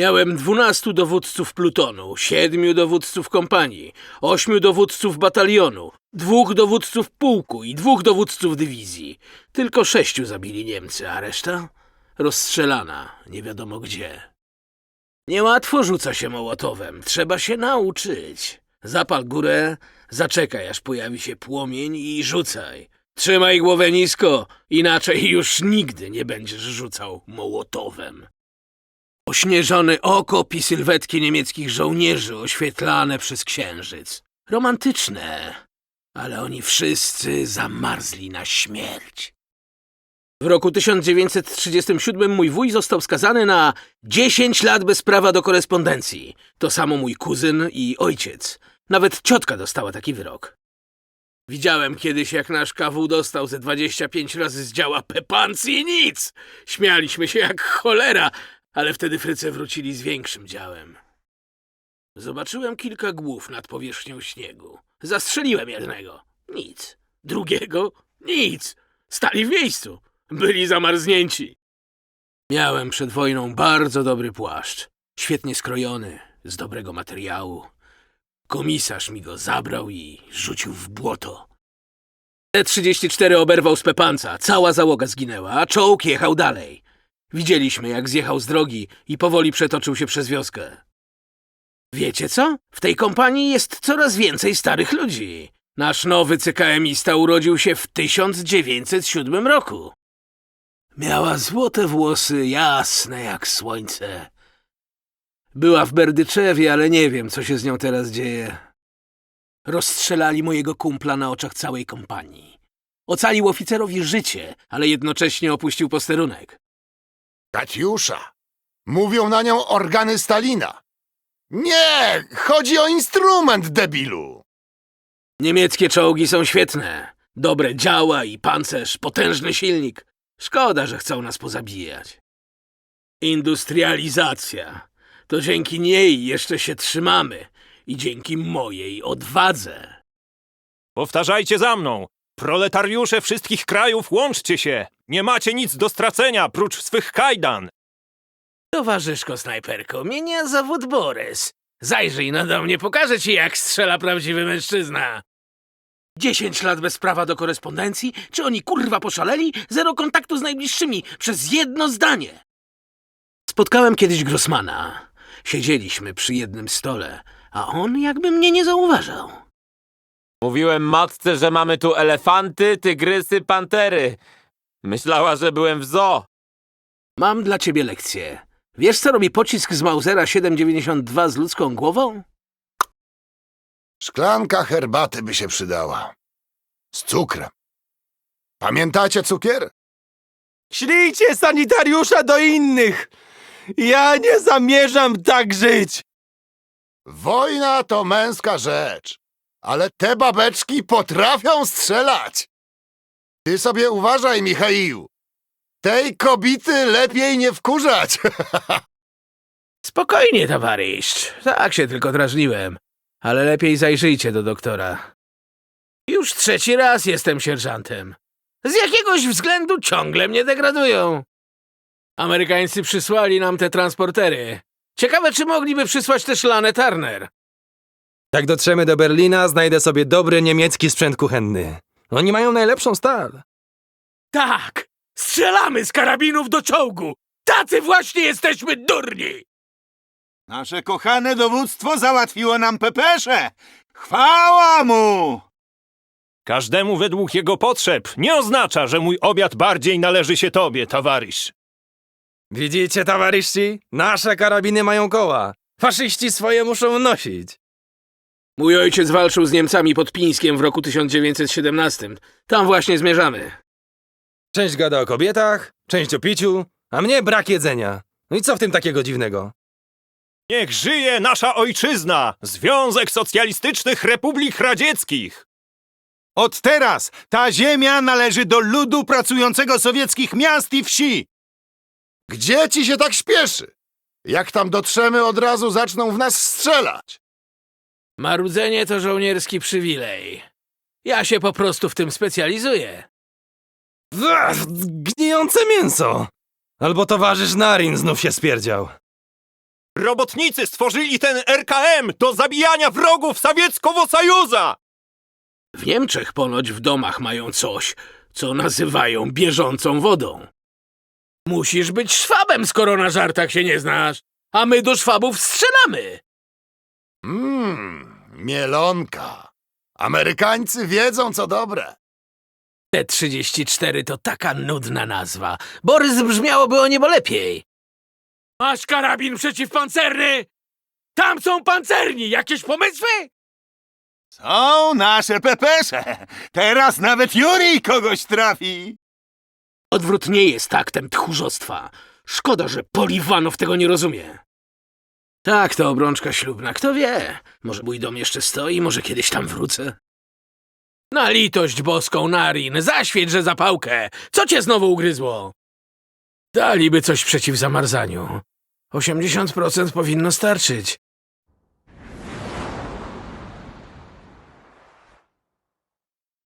Miałem dwunastu dowódców plutonu, siedmiu dowódców kompanii, ośmiu dowódców batalionu, dwóch dowódców pułku i dwóch dowódców dywizji. Tylko sześciu zabili Niemcy, a reszta rozstrzelana, nie wiadomo gdzie. Niełatwo rzuca się mołotowem, trzeba się nauczyć. Zapal górę, zaczekaj aż pojawi się płomień i rzucaj. Trzymaj głowę nisko, inaczej już nigdy nie będziesz rzucał mołotowem. Ośnieżony okop i sylwetki niemieckich żołnierzy oświetlane przez księżyc. Romantyczne, ale oni wszyscy zamarzli na śmierć. W roku 1937 mój wuj został skazany na 10 lat bez prawa do korespondencji. To samo mój kuzyn i ojciec. Nawet ciotka dostała taki wyrok. Widziałem kiedyś, jak nasz KW dostał ze 25 razy z działa Pepans i nic. Śmialiśmy się jak cholera, ale wtedy Fryce wrócili z większym działem. Zobaczyłem kilka głów nad powierzchnią śniegu. Zastrzeliłem jednego. Nic. Drugiego? Nic. Stali w miejscu. Byli zamarznięci. Miałem przed wojną bardzo dobry płaszcz. Świetnie skrojony, z dobrego materiału. Komisarz mi go zabrał i rzucił w błoto. T-34 oberwał z pepanca, cała załoga zginęła, a czołg jechał dalej. Widzieliśmy, jak zjechał z drogi i powoli przetoczył się przez wioskę. Wiecie co? W tej kompanii jest coraz więcej starych ludzi. Nasz nowy CKMista urodził się w 1907 roku. Miała złote włosy, jasne jak słońce. Była w Berdyczewie, ale nie wiem, co się z nią teraz dzieje. Rozstrzelali mojego kumpla na oczach całej kompanii. Ocalił oficerowi życie, ale jednocześnie opuścił posterunek. Katiusza. Mówią na nią organy Stalina. Nie, chodzi o instrument, debilu. Niemieckie czołgi są świetne. Dobre działa i pancerz, potężny silnik. Szkoda, że chcą nas pozabijać. Industrializacja. To dzięki niej jeszcze się trzymamy i dzięki mojej odwadze. Powtarzajcie za mną! Proletariusze wszystkich krajów, łączcie się! Nie macie nic do stracenia, prócz swych kajdan! Towarzyszko snajperko, mienia zawód Borys. Zajrzyj no do mnie, pokażę ci, jak strzela prawdziwy mężczyzna. Dziesięć lat bez prawa do korespondencji? Czy oni kurwa poszaleli? Zero kontaktu z najbliższymi, przez jedno zdanie. Spotkałem kiedyś Grossmana. Siedzieliśmy przy jednym stole, a on jakby mnie nie zauważał. Mówiłem matce, że mamy tu elefanty, tygrysy, pantery. Myślała, że byłem w zoo. Mam dla ciebie lekcję. Wiesz, co robi pocisk z Mausera 792 z ludzką głową? Szklanka herbaty by się przydała. Z cukrem. Pamiętacie cukier? Ślijcie sanitariusza do innych! Ja nie zamierzam tak żyć! Wojna to męska rzecz, ale te babeczki potrafią strzelać. Ty sobie uważaj, Michaił. Tej kobity lepiej nie wkurzać. Spokojnie, towarzysz. Tak się tylko drażniłem. Ale lepiej zajrzyjcie do doktora. Już trzeci raz jestem sierżantem. Z jakiegoś względu ciągle mnie degradują. Amerykańcy przysłali nam te transportery. Ciekawe, czy mogliby przysłać też Lanę Turner. Jak dotrzemy do Berlina, znajdę sobie dobry niemiecki sprzęt kuchenny. Oni mają najlepszą stal. Tak! Strzelamy z karabinów do czołgu! Tacy właśnie jesteśmy durni! Nasze kochane dowództwo załatwiło nam pepesze! Chwała mu! Każdemu według jego potrzeb nie oznacza, że mój obiad bardziej należy się tobie, towarzysz. Widzicie, towarzyszy? Nasze karabiny mają koła. Faszyści swoje muszą nosić. Mój ojciec walczył z Niemcami pod Pińskiem w roku 1917. Tam właśnie zmierzamy. Część gada o kobietach, część o piciu, a mnie brak jedzenia. No i co w tym takiego dziwnego? Niech żyje nasza ojczyzna! Związek Socjalistycznych Republik Radzieckich! Od teraz ta ziemia należy do ludu pracującego sowieckich miast i wsi! Gdzie ci się tak śpieszy? Jak tam dotrzemy, od razu zaczną w nas strzelać. Marudzenie to żołnierski przywilej. Ja się po prostu w tym specjalizuję. Ach, Gnijące mięso! Albo towarzysz Narin znów się spierdział. Robotnicy stworzyli ten RKM do zabijania wrogów Sowieckiego Sojuza! W Niemczech ponoć w domach mają coś, co nazywają bieżącą wodą. Musisz być szwabem, skoro na żartach się nie znasz, a my do szwabów strzelamy. Mmm, mielonka. Amerykańcy wiedzą, co dobre. T-34 to taka nudna nazwa. Borys brzmiałoby o niebo lepiej. Masz karabin przeciwpancerny? Tam są pancerni! Jakieś pomysły? Są nasze pepesze. Teraz nawet Juri kogoś trafi. Odwrót nie jest aktem tchórzostwa. Szkoda, że Poliwanow tego nie rozumie. Tak, to obrączka ślubna. Kto wie? Może mój dom jeszcze stoi, może kiedyś tam wrócę. Na litość boską, Narin, zaświeć, zapałkę. Co cię znowu ugryzło? Daliby coś przeciw zamarzaniu. 80% powinno starczyć.